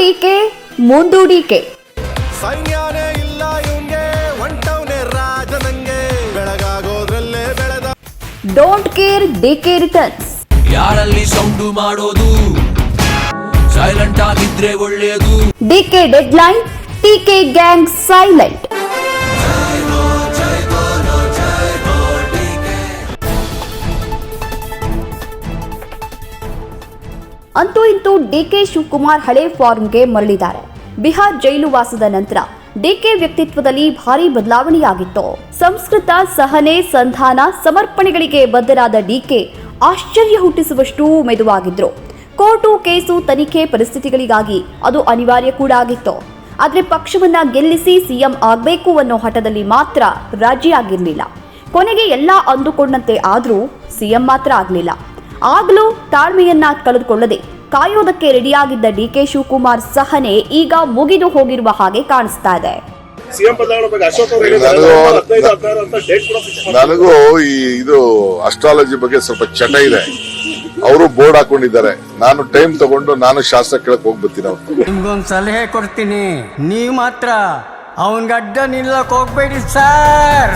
DK ಮುಂದು DK ಸೈನ್ಯನೇ ಇಲ್ಲ ಇವಂಗೆ ಒಂಟವ್ನೆ ರಾಜನಂಗೆ ಬೆಳಗಾಗೋದ್ರಲ್ಲೇ ಬೆಳೆದ ಡೋಂಟ್ ಕೇರ್ ಡಿಕೆ ರಿಟರ್ನ್ಸ್ ಯಾರಲ್ಲಿ ಸೌಂಡು ಮಾಡೋದು? ಸೈಲೆಂಟ್ ಆಗಿದ್ರೆ ಒಳ್ಳೆಯದು DK deadline TK gang silent ಅಂತೂ ಇಂತೂ ಡಿಕೆ ಶಿವಕುಮಾರ್ ಹಳೆ ಫಾರ್ಮ್ಗೆ ಮರಳಿದ್ದಾರೆ. ಬಿಹಾರ್ ಜೈಲು ವಾಸದ ನಂತರ ಡಿಕೆ ವ್ಯಕ್ತಿತ್ವದಲ್ಲಿ ಭಾರಿ ಬದಲಾವಣೆಯಾಗಿತ್ತು. ಸಂಸ್ಕೃತ ಸಹನೆ, ಸಂಧಾನ, ಸಮರ್ಪಣೆಗಳಿಗೆ ಬದ್ಧರಾದ ಡಿಕೆ ಆಶ್ಚರ್ಯ ಹುಟ್ಟಿಸುವಷ್ಟು ಮೆದುವಾಗಿದ್ರು. ಕೋರ್ಟು ಕೇಸು ತನಿಖೆ ಪರಿಸ್ಥಿತಿಗಳಿಗಾಗಿ ಅದು ಅನಿವಾರ್ಯ ಕೂಡ ಆಗಿತ್ತು. ಆದರೆ ಪಕ್ಷವನ್ನ ಗೆಲ್ಲಿಸಿ ಸಿಎಂ ಆಗಬೇಕು ಅನ್ನೋ ಹಠದಲ್ಲಿ ಮಾತ್ರ ರಾಜಿಯಾಗಿರಲಿಲ್ಲ. ಕೊನೆಗೆ ಎಲ್ಲ ಅಂದುಕೊಂಡಂತೆ ಆದರೂ ಸಿಎಂ ಮಾತ್ರ ಆಗಲಿಲ್ಲ. ಆಗಲೂ ತಾಳ್ಮೆಯನ್ನ ಕಳೆದುಕೊಳ್ಳದೆ ಕಾಯೋದಕ್ಕೆ ರೆಡಿಯಾಗಿದ್ದ ಡಿ ಕೆ ಶಿವಕುಮಾರ್ ಸಹನೆ ಈಗ ಮುಗಿದು ಹೋಗಿರುವ ಹಾಗೆ ಕಾಣಿಸ್ತಾ ಇದೆ. ನನಗೂ- ಹದಿನೈದು ಅಂತ ಡೇಟ್ ಕೂಡ fix ಮಾಡಿದ್ದಾರೆ. ನನಗೂ ಈ ಇದು ಅಸ್ಟ್ರಾಲಜಿ ಬಗ್ಗೆ ಸ್ವಲ್ಪ ಚಟ ಇದೆ. ಅವರು ಬೋರ್ಡ್ ಹಾಕೊಂಡಿದ್ದಾರೆ. ನಾನು ಟೈಮ್ ತಗೊಂಡು ನಾನು ಶಾಸ್ತ್ರ ಕೇಳಕ್ ಹೋಗ್ಬರ್ತೀನಿ ಅವ್ರು ನಿಮ್ಗೊಂದು ಸಲಹೆ ಕೊಡ್ತೀನಿ. ನೀವು ಮಾತ್ರ. ಅವನ್ ಗಡ್ಡ ನಿಲ್ಲಕ್ ಹೋಗ್ಬೇಡಿ ಸರ್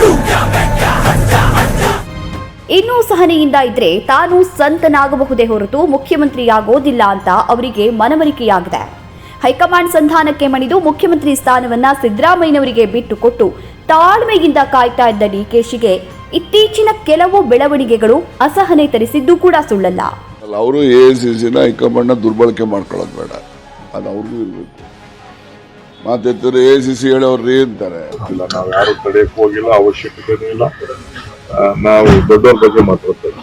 ಇನ್ನೂ ಸಹನೆಯಿಂದ ಇದ್ರೆ ತಾನು ಸಂತನಾಗಬಹುದೇ ಹೊರತು ಮುಖ್ಯಮಂತ್ರಿಯಾಗೋದಿಲ್ಲ ಅಂತ ಅವರಿಗೆ ಮನವರಿಕೆಯಾಗಿದೆ. ಹೈಕಮಾಂಡ್ ಸಂಧಾನಕ್ಕೆ ಮಣಿದು ಮುಖ್ಯಮಂತ್ರಿ ಸ್ಥಾನವನ್ನ ಸಿದ್ದರಾಮಯ್ಯನವರಿಗೆ ಬಿಟ್ಟುಕೊಟ್ಟು ತಾಳ್ಮೆಯಿಂದ ಕಾಯ್ತಾ ಇದ್ದ ಡಿಕೆಶಿಗೆ ಇತ್ತೀಚಿನ ಕೆಲವು ಬೆಳವಣಿಗೆಗಳು ಅಸಹನೆ ತರಿಸಿದ್ದು ಕೂಡ ಸುಳ್ಳಲ್ಲ. ಅವರು ಎ ಸಿ ಸಿನ ಹೈಕಮಾಂಡ್ನ ದುರ್ಬಳಕೆ ಮಾಡ್ಕೊಳ್ಳೋದು ಬೇಡ. ಅದು ಅವ್ರಿಗೂ ಇರಬೇಕು. ಮಾತೆತ್ತಿದ್ರೆ ಎ ಸಿ ಸಿ ಹೇಳಿ ರೀ ಅಂತಾರೆ. ಇಲ್ಲ ನಾವು ಯಾರು ತಡೆಯಕ್ಕೆ ಹೋಗಿಲ್ಲ ಅವಶ್ಯಕತೆನೂ ಇಲ್ಲ. ನಾವು ದೊಡ್ಡವರ ಬಗ್ಗೆ ಮಾತಾಡ್ತೇವೆ.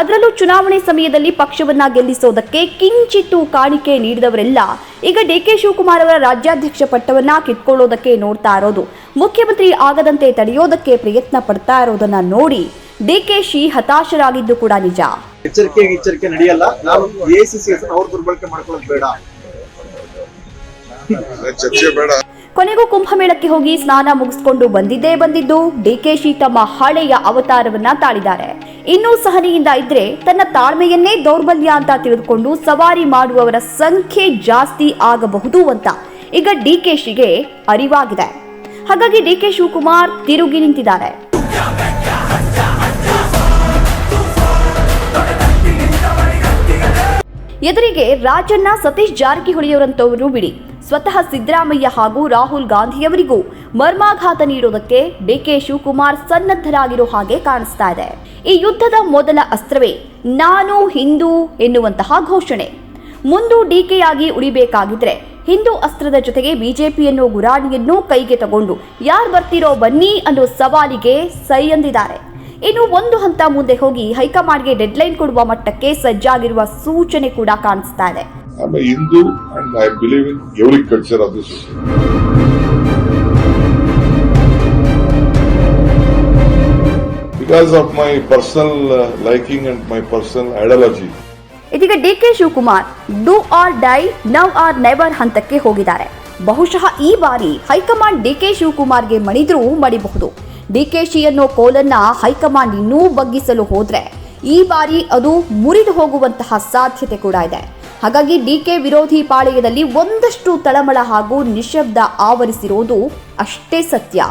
ಅದರಲ್ಲೂ ಚುನಾವಣೆ ಸಮಯದಲ್ಲಿ ಪಕ್ಷವನ್ನ ಗೆಲ್ಲಿಸೋದಕ್ಕೆ ಕಿಂಚಿತ್ತು ಕಾಣಿಕೆ ನೀಡಿದವರೆಲ್ಲ ಈಗ ಡಿ ಕೆ ಶಿವಕುಮಾರ್ ಅವರ ರಾಜ್ಯಾಧ್ಯಕ್ಷ ಪಟ್ಟವನ್ನ ಕಿತ್ಕೊಳ್ಳೋದಕ್ಕೆ ನೋಡ್ತಾ ಇರೋದು. ಮುಖ್ಯಮಂತ್ರಿ ಆಗದಂತೆ ತಡೆಯೋದಕ್ಕೆ ಪ್ರಯತ್ನ ಪಡ್ತಾ ಇರೋದನ್ನ ನೋಡಿ ಡಿಕೆಶಿ ಹತಾಶರಾಗಿದ್ದು ಕೂಡ ನಿಜ. ಎಚ್ಚರಿಕೆ ಎಚ್ಚರಿಕೆ ನಡೆಯಲ್ಲ. ನಾವು ಎಸಿಸಿ ಅವ್ರು ದುರ್ಬಳಕೆ ಮಾಡ್ಕೊಳ್ಳೋದು ಬೇಡ. ಚರ್ಚೆ ಬೇಡ. ಕೊನೆಗೂ ಕುಂಭಮೇಳಕ್ಕೆ ಹೋಗಿ ಸ್ನಾನ ಮುಗಿಸ್ಕೊಂಡು ಬಂದಿದ್ದೇ ಬಂದಿದ್ದು ಡಿಕೆಶಿ ತಮ್ಮ ಹಳೆಯ ಅವತಾರವನ್ನ ತಾಳಿದ್ದಾರೆ. ಇನ್ನೂ ಸಹನೆಯಿಂದ ಇದ್ರೆ ತನ್ನ ತಾಳ್ಮೆಯನ್ನೇ ದೌರ್ಬಲ್ಯ ಅಂತ ತಿಳಿದುಕೊಂಡು ಸವಾರಿ ಮಾಡುವವರ ಸಂಖ್ಯೆ ಜಾಸ್ತಿ ಆಗಬಹುದು ಅಂತ ಈಗ ಡಿಕೆಶಿಗೆ ಅರಿವಾಗಿದೆ. ಹಾಗಾಗಿ ಡಿಕೆ ಶಿವಕುಮಾರ್ ತಿರುಗಿ ನಿಂತಿದ್ದಾರೆ. ಎದುರಿಗೆ ರಾಜಣ್ಣ ಸತೀಶ್ ಜಾರಕಿಹೊಳಿಯವರಂತವರು ಬಿಡಿ. ಸ್ವತಃ ಸಿದ್ದರಾಮಯ್ಯ ಹಾಗೂ ರಾಹುಲ್ ಗಾಂಧಿಯವರಿಗೂ ಮರ್ಮಾಘಾತ ನೀಡೋದಕ್ಕೆ ಡಿಕೆ ಶಿವಕುಮಾರ್ ಸನ್ನದ್ಧರಾಗಿರೋ ಹಾಗೆ ಕಾಣಿಸ್ತಾ ಇದೆ. ಈ ಯುದ್ಧದ ಮೊದಲ ಅಸ್ತ್ರವೇ ನಾನು ಹಿಂದೂ ಎನ್ನುವಂತಹ ಘೋಷಣೆ. ಮುಂದು ಡಿಕೆಯಾಗಿ ಉಳಿಬೇಕಾಗಿದ್ರೆ ಹಿಂದೂ ಅಸ್ತ್ರದ ಜೊತೆಗೆ ಬಿಜೆಪಿಯನ್ನು ಗುರಾಣಿಯನ್ನು ಕೈಗೆ ತಗೊಂಡು ಯಾರು ಬರ್ತಿರೋ ಬನ್ನಿ ಅನ್ನೋ ಸವಾಲಿಗೆ ಸೈ ಎಂದಿದ್ದಾರೆ ಇನ್ನು ಒಂದು ಹಂತ ಮುಂದೆ ಹೋಗಿ ಹೈಕಮಾಂಡ್ಗೆ ಡೆಡ್ಲೈನ್ ಕೊಡುವ ಮಟ್ಟಕ್ಕೆ ಸಜ್ಜಾಗಿರುವ ಸೂಚನೆ ಕೂಡ ಕಾಣಿಸ್ತಾ ಇದೆ. Uh, ಇದೀಗ D K Shivakumar do or die now or never ಹಂತಕ್ಕೆ ಹೋಗಿದ್ದಾರೆ. ಬಹುಶಃ ಈ ಬಾರಿ ಹೈಕಮಾಂಡ್ ಡಿ ಕೆ ಶಿವಕುಮಾರ್ಗೆ ಮಣಿದ್ರೂ ಮಣಿಬಹುದು. ಡಿಕೆಶಿ ಅನ್ನೋ ಕೋಲನ್ನ ಹೈಕಮಾಂಡ್ ಇನ್ನೂ ಬಗ್ಗಿಸಲು ಹೋದ್ರೆ, ಈ ಬಾರಿ ಅದು ಮುರಿದು ಹೋಗುವಂತಹ ಸಾಧ್ಯತೆ ಕೂಡ ಇದೆ. ಹಾಗಾಗಿ ಡಿಕೆ ವಿರೋಧಿ ಪಾಳಯದಲ್ಲಿ ಒಂದಷ್ಟು ತಳಮಳ ಹಾಗೂ ನಿಶಬ್ದ ಆವರಿಸಿರೋದು ಅಷ್ಟೇ ಸತ್ಯ.